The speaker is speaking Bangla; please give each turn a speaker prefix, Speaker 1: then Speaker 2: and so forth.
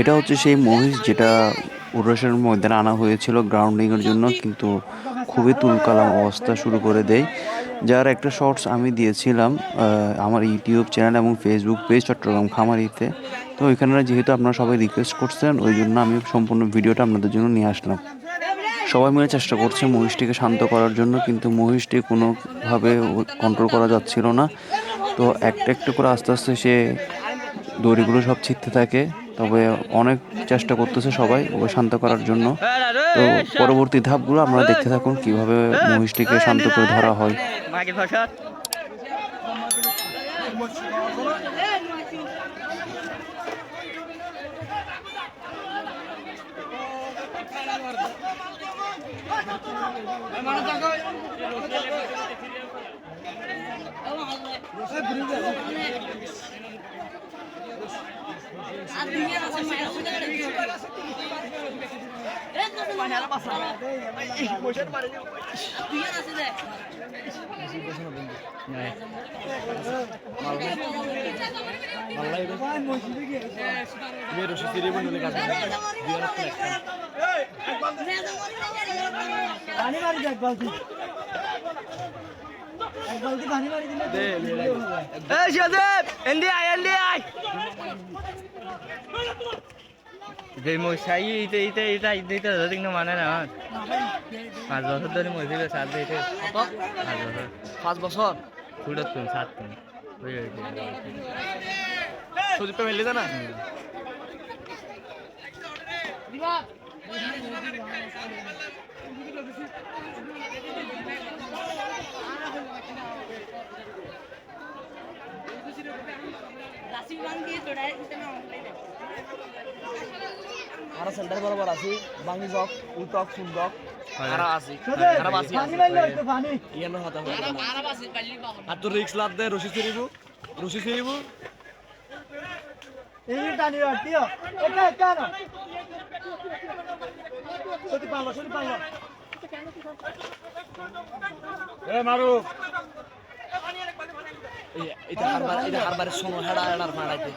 Speaker 1: এটা হচ্ছে সেই মহিষ যেটা উরসের ময়দানে আনা হয়েছিল গ্রাউন্ডিংয়ের জন্য, কিন্তু খুবই তুলকালাম অবস্থা শুরু করে দেয়। যার একটা শর্টস আমি দিয়েছিলাম আমার ইউটিউব চ্যানেল এবং ফেসবুক পেজ চট্টগ্রাম খামারিতে। তো ওইখানে যেহেতু আপনারা সবাই রিকোয়েস্ট করছেন, ওই জন্য আমি সম্পূর্ণ ভিডিওটা আপনাদের জন্য নিয়ে আসলাম। সবাই মিলে চেষ্টা করছে মহিষটিকে শান্ত করার জন্য, কিন্তু মহিষটি কোনোভাবে কন্ট্রোল করা যাচ্ছিল না। তো একটা একটা করে আস্তে আস্তে সে দড়িগুলো সব ছিটতে থাকে। তবে অনেক চেষ্টা করতেছে সবাই ওকে শান্ত করার জন্য। তো পরবর্তী ধাপগুলো আপনারা দেখতে থাকুন কীভাবে মহিষটিকে শান্ত করে ধরা হয়।
Speaker 2: পানি মারি দে এক বালতি এক বালতি পানি
Speaker 3: যে মশাই ইতে ইতে ইতে ইতে ইতে ধরিং না মানে না পাঁচ বছর ধরে মসজিদ সাত দিতে পাঁচ বছর।
Speaker 4: পাঁচ বছর?
Speaker 3: ফুলত তুমি সাত তুমি
Speaker 4: সুদীপ মেলে না? আর সেন্টার বরাবর আছি। বাঙ্গি জক উটক সুন্দক আর আছি। আর বাসি
Speaker 2: পানি পানি
Speaker 4: ইয়ানো হতা আর তো রিক্স লাভ দে রশি ফিরিব রশি ফিরিব
Speaker 2: এই টানি রাখতিও এটা কেন? সত্যি পারল সত্যি পারল
Speaker 4: এ মারু। এটা হারবার এটা হারবারের সময় হেডা হেডার মারাইতে